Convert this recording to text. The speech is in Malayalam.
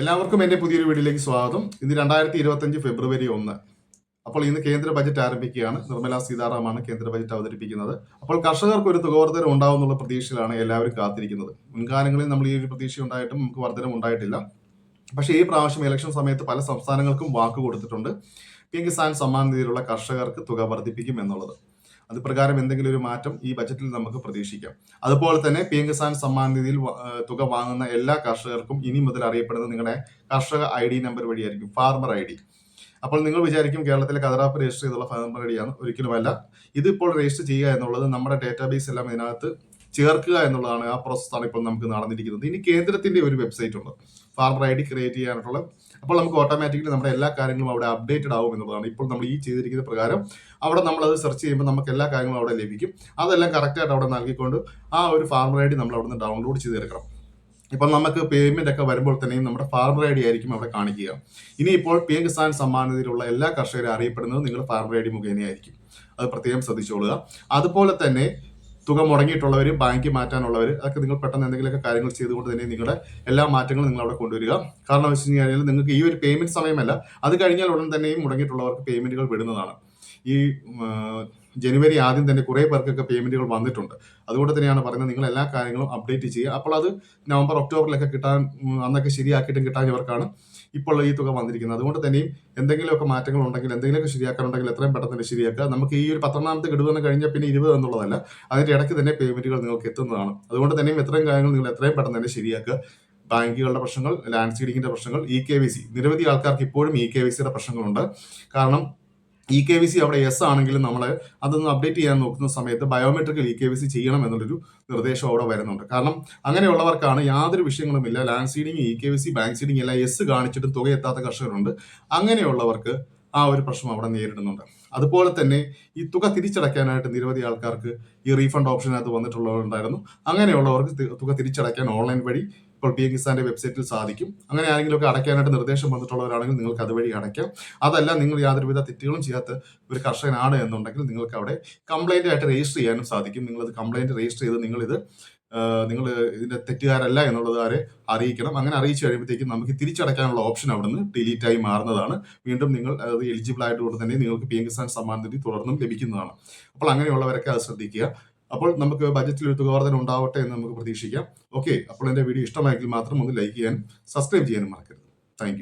എല്ലാവർക്കും എന്റെ പുതിയൊരു വീഡിയോയിലേക്ക് സ്വാഗതം. ഇന്ന് രണ്ടായിരത്തി ഇരുപത്തഞ്ച് ഫെബ്രുവരി ഒന്ന്. അപ്പോൾ ഇന്ന് കേന്ദ്ര ബജറ്റ് ആരംഭിക്കുകയാണ്. നിർമ്മല സീതാറാമാണ് കേന്ദ്ര ബജറ്റ് അവതരിപ്പിക്കുന്നത്. അപ്പോൾ കർഷകർക്ക് ഒരു തുകവർദ്ധനം ഉണ്ടാവുന്നുള്ള പ്രതീക്ഷയിലാണ് എല്ലാവരും കാത്തിരിക്കുന്നത്. മുൻകാലങ്ങളിൽ നമ്മൾ ഈ ഒരു പ്രതീക്ഷ ഉണ്ടായിട്ടും നമുക്ക് വർധനം ഉണ്ടായിട്ടില്ല. പക്ഷേ ഈ പ്രാവശ്യം ഇലക്ഷൻ സമയത്ത് പല സംസ്ഥാനങ്ങൾക്കും വാക്ക് കൊടുത്തിട്ടുണ്ട്. പി കിസാൻ സമ്മാൻ നിധിയിലുള്ള കർഷകർക്ക് തുക വർദ്ധിപ്പിക്കും എന്നുള്ളത്. അത് പ്രകാരം എന്തെങ്കിലും ഒരു മാറ്റം ഈ ബജറ്റിൽ നമുക്ക് പ്രതീക്ഷിക്കാം. അതുപോലെ തന്നെ പി എം കിസാൻ സമ്മാൻ നിധിയിൽ തുക വാങ്ങുന്ന എല്ലാ കർഷകർക്കും ഇനി മുതൽ അറിയപ്പെടുന്നത് നിങ്ങളുടെ കർഷക ഐ ഡി നമ്പർ വഴിയായിരിക്കും ഫാർമർ ഐ ഡി. അപ്പോൾ നിങ്ങൾ വിചാരിക്കും കേരളത്തിലെ കതറാപ്പ് രജിസ്റ്റർ ചെയ്തുള്ള ഫാർമർ ഐ ഡിയാണ് ഒരിക്കലുമല്ല. ഇതിപ്പോൾ രജിസ്റ്റർ ചെയ്യുക എന്നുള്ളത് നമ്മുടെ ഡേറ്റാബേസ് എല്ലാം ഇതിനകത്ത് ചേർക്കുക എന്നുള്ളതാണ് ആ പ്രോസസ്സാണ് ഇപ്പോൾ നമുക്ക് നടന്നിരിക്കുന്നത്. ഇനി കേന്ദ്രത്തിന്റെ ഒരു വെബ്സൈറ്റ് ഉണ്ട്. ഫാർമർ ഐ ഡി ക്രിയേറ്റ് ചെയ്യാനായിട്ടുള്ള അപ്പോൾ നമുക്ക് ഓട്ടോമാറ്റിക്കലി നമ്മുടെ എല്ലാ കാര്യങ്ങളും അവിടെ അപ്ഡേറ്റഡ് ആവും എന്നുള്ളതാണ്. ഇപ്പോൾ നമ്മൾ ഈ ചെയ്തിരിക്കുന്ന പ്രകാരം അവിടെ നമ്മൾ അത് സെർച്ച് ചെയ്യുമ്പോൾ നമുക്ക് എല്ലാ കാര്യങ്ങളും അവിടെ ലഭിക്കും. അതെല്ലാം കറക്റ്റായിട്ട് അവിടെ നൽകിക്കൊണ്ട് ആ ഒരു ഫാർമർ ഐ ഡി നമ്മൾ അവിടെ നിന്ന് ഡൗൺലോഡ് ചെയ്തെടുക്കണം. ഇപ്പം നമുക്ക് പേയ്മെന്റ് ഒക്കെ വരുമ്പോൾ തന്നെയും നമ്മുടെ ഫാർമർ ഐ ഡി ആയിരിക്കും അവിടെ കാണിക്കുക. ഇനിയിപ്പോൾ പി എം കിസാൻ സമ്മാനത്തിലുള്ള എല്ലാ കർഷകരും അറിയപ്പെടുന്നത് നിങ്ങളുടെ ഫാർമർ ഐ ഡി മുഖേനയായിരിക്കും. അത് പ്രത്യേകം ശ്രദ്ധിച്ചോളുക. അതുപോലെ തന്നെ തുക മുടങ്ങിയിട്ടുള്ളവർ ബാങ്കിൽ മാറ്റാനുള്ളവർ അതൊക്കെ നിങ്ങൾ പെട്ടെന്ന് എന്തെങ്കിലുമൊക്കെ കാര്യങ്ങൾ ചെയ്തുകൊണ്ട് തന്നെ നിങ്ങളുടെ എല്ലാ മാറ്റങ്ങളും നിങ്ങൾ അവിടെ കൊണ്ടുവരിക. കാരണം വെച്ച് കഴിഞ്ഞാൽ നിങ്ങൾക്ക് ഈ ഒരു പേയ്മെന്റ് സമയമല്ല. അത് കഴിഞ്ഞാൽ ഉടൻ തന്നെയും മുടങ്ങിയിട്ടുള്ളവർക്ക് പേയ്മെന്റുകൾ വിടുന്നതാണ്. ഈ ജനുവരി ആദ്യം തന്നെ കുറേ പേർക്കൊക്കെ പേയ്മെന്റുകൾ വന്നിട്ടുണ്ട്. അതുകൊണ്ട് തന്നെയാണ് പറയുന്നത് നിങ്ങൾ എല്ലാ കാര്യങ്ങളും അപ്ഡേറ്റ് ചെയ്യുക. അപ്പോൾ അത് നവംബർ ഒക്ടോബറിലൊക്കെ കിട്ടാൻ അന്നൊക്കെ ശരിയാക്കിയിട്ടും കിട്ടാഞ്ഞവർക്കാണ് ഇപ്പോൾ ഈ തുക വന്നിരിക്കുന്നത്. അതുകൊണ്ട് തന്നെയും എന്തെങ്കിലുമൊക്കെ മാറ്റങ്ങൾ ഉണ്ടെങ്കിൽ എന്തെങ്കിലുമൊക്കെ ശരിയാക്കാനുണ്ടെങ്കിൽ എത്രയും പെട്ടെന്ന് തന്നെ ശരിയാക്കുക. നമുക്ക് ഈ ഒരു പത്തൊന്നാമത്തെ ഗഡുവെന്ന് കഴിഞ്ഞാൽ പിന്നെ ഇരുപത് എന്നുള്ളതല്ല അതിന്റെ ഇടയ്ക്ക് തന്നെ പേയ്മെന്റുകൾ നിങ്ങൾക്ക് എത്തുന്നതാണ്. അതുകൊണ്ട് തന്നെയും എത്രയും കാര്യങ്ങൾ നിങ്ങൾ എത്രയും പെട്ടെന്ന് തന്നെ ശരിയാക്കുക. ബാങ്കുകളുടെ പ്രശ്നങ്ങൾ ലാൻഡ് സീഡിങ്ങിന്റെ പ്രശ്നങ്ങൾ ഇ കെ വി സി. നിരവധി ആൾക്കാർക്ക് ഇപ്പോഴും ഇ കെ വി സിയുടെ പ്രശ്നങ്ങളുണ്ട്. കാരണം ഇ കെ വി സി അവിടെ എസ് ആണെങ്കിലും നമ്മൾ അതൊന്ന് അപ്ഡേറ്റ് ചെയ്യാൻ നോക്കുന്ന സമയത്ത് biometrical E K V C ചെയ്യണം എന്നുള്ളൊരു നിർദ്ദേശം അവിടെ വരുന്നുണ്ട്. കാരണം അങ്ങനെയുള്ളവർക്കാണ് യാതൊരു വിഷയങ്ങളുമില്ല. Land seeding E K V C bank seeding എല്ലാം എസ് കാണിച്ചിട്ടും തുക എത്താത്ത കർഷകരുണ്ട്. അങ്ങനെയുള്ളവർക്ക് ആ ഒരു പ്രശ്നം അവിടെ നേരിടുന്നുണ്ട്. അതുപോലെ തന്നെ ഈ തുക തിരിച്ചടയ്ക്കാനായിട്ട് നിരവധി ആൾക്കാർക്ക് ഈ റീഫണ്ട് ഓപ്ഷനകത്ത് വന്നിട്ടുള്ളവരുണ്ടായിരുന്നു. അങ്ങനെയുള്ളവർക്ക് തുക തിരിച്ചടയ്ക്കാൻ ഓൺലൈൻ വഴി ഇപ്പോൾ പി എം കിസാന്റെ വെബ്സൈറ്റിൽ സാധിക്കും. അങ്ങനെ ആരെങ്കിലും ഒക്കെ അടയ്ക്കാനായിട്ട് നിർദ്ദേശം വന്നിട്ടുള്ളവരാണെങ്കിൽ നിങ്ങൾക്ക് അതുവഴി അടയ്ക്കാം. അതല്ല നിങ്ങൾ യാതൊരുവിധ തെറ്റുകളും ചെയ്യാത്ത ഒരു കർഷകനാണ് എന്നുണ്ടെങ്കിൽ നിങ്ങൾക്ക് അവിടെ കംപ്ലൈന്റ് ആയിട്ട് രജിസ്റ്റർ ചെയ്യാനും സാധിക്കും. നിങ്ങൾ അത് കംപ്ലൈന്റ് രജിസ്റ്റർ ചെയ്ത് ഇത് നിങ്ങൾ ഇതിന്റെ തെറ്റുകാരല്ല എന്നുള്ളത് ആരെ അറിയിക്കണം. അങ്ങനെ അറിയിച്ചു കഴിയുമ്പോഴത്തേക്കും നമുക്ക് തിരിച്ചടയ്ക്കാനുള്ള ഓപ്ഷൻ അവിടെ നിന്ന് ഡിലീറ്റ് ആയി മാറുന്നതാണ്. വീണ്ടും നിങ്ങൾ അത് എലിജിബിൾ ആയതുകൊണ്ട് തന്നെ നിങ്ങൾക്ക് പി എം കിസാൻ സമ്മാൻ തുടർന്നും ലഭിക്കുന്നതാണ്. അപ്പോൾ അങ്ങനെയുള്ളവരൊക്കെ അത് ശ്രദ്ധിക്കുക. അപ്പോൾ നമുക്ക് ബജറ്റിൽ ഒരു തുകവർദ്ധന ഉണ്ടാവട്ടെ എന്ന് നമുക്ക് പ്രതീക്ഷിക്കാം. ഓക്കെ അപ്പോൾ എന്റെ വീഡിയോ ഇഷ്ടമായെങ്കിൽ മാത്രം ഒന്ന് ലൈക്ക് ചെയ്യാനും സബ്സ്ക്രൈബ് ചെയ്യാനും മറക്കരുത്. താങ്ക്